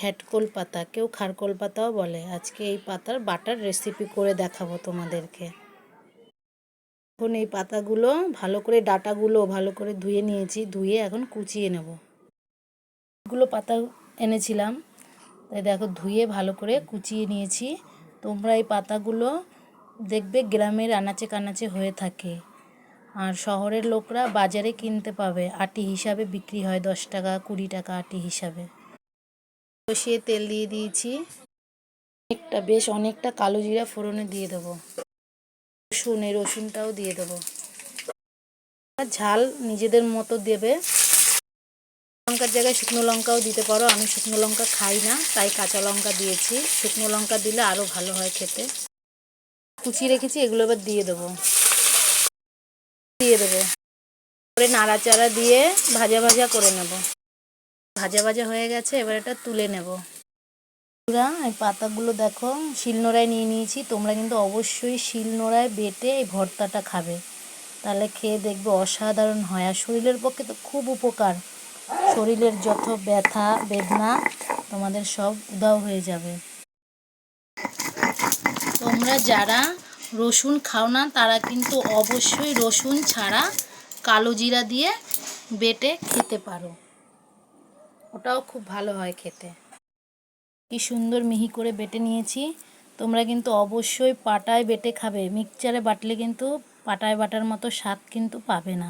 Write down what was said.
ঘ্যাটকোল পাতা, কেউ খারকোল পাতাও বলে। আজকে এই পাতার বাটার রেসিপি করে দেখাবো তোমাদেরকে। এখন এই পাতাগুলো, ভালো করে ডাটাগুলো ভালো করে ধুয়ে নিয়েছি, ধুয়ে এখন কুচিয়ে নেব। এগুলো পাতা এনেছিলাম, তাই দেখো ধুয়ে ভালো করে কুচিয়ে নিয়েছি। তোমরা এই পাতাগুলো দেখবে গ্রামের আনাচে কানাচে হয়ে থাকে। আর শহরের লোকরা বাজারে কিনতে পাবে, আটি হিসাবে বিক্রি হয় দশ টাকা, কুড়ি টাকা আটি হিসাবে। বসিয়ে তেল দিয়ে দিয়েছি। অনেকটা, বেশ অনেকটা কালো জিরা ফোড়নে দিয়ে দেবো। রসুন, এই রসুনটাও দিয়ে দেবো। ঝাল নিজেদের মতো দেবে। লঙ্কার জায়গায় শুকনো লঙ্কাও দিতে পারো। আমি শুকনো লঙ্কা খাই না, তাই কাঁচা লঙ্কা দিয়েছি। শুকনো লঙ্কা দিলে আরও ভালো হয় খেতে। কুচিয়ে রেখেছি, এগুলো এবার দিয়ে দেবো। দিয়ে দেবো। করে নাড়াচাড়া দিয়ে ভাজা ভাজা করে নেব। ভাজা ভাজা হয়ে গেছে, এবার এটা তুলে নেব। বন্ধুরা, এই পাতাগুলো দেখো শিলনোড়ায় নিয়ে নিয়েছি। তোমরা কিন্তু অবশ্যই শিলনোড়ায় বেটে এই ভর্তাটা খাবে। তাহলে খেয়ে দেখবে অসাধারণ হয়। আর শরীরের পক্ষে তো খুব উপকার। শরীরের যত ব্যথা, বেদনা, তোমাদের সব উদাও হয়ে যাবে। তোমরা যারা রসুন খাও না, তারা কিন্তু অবশ্যই রসুন ছাড়া কালো জিরা দিয়ে বেটে খেতে পারো। ওটাও খুব ভালো হয় খেতে। কি সুন্দর মিহি করে বেটে নিয়েছি। তোমরা কিন্তু অবশ্যই পাটায় বেটে খাবে। মিক্সচারে বাটলে কিন্তু পাটায় বাটার মতো স্বাদ কিন্তু পাবে না।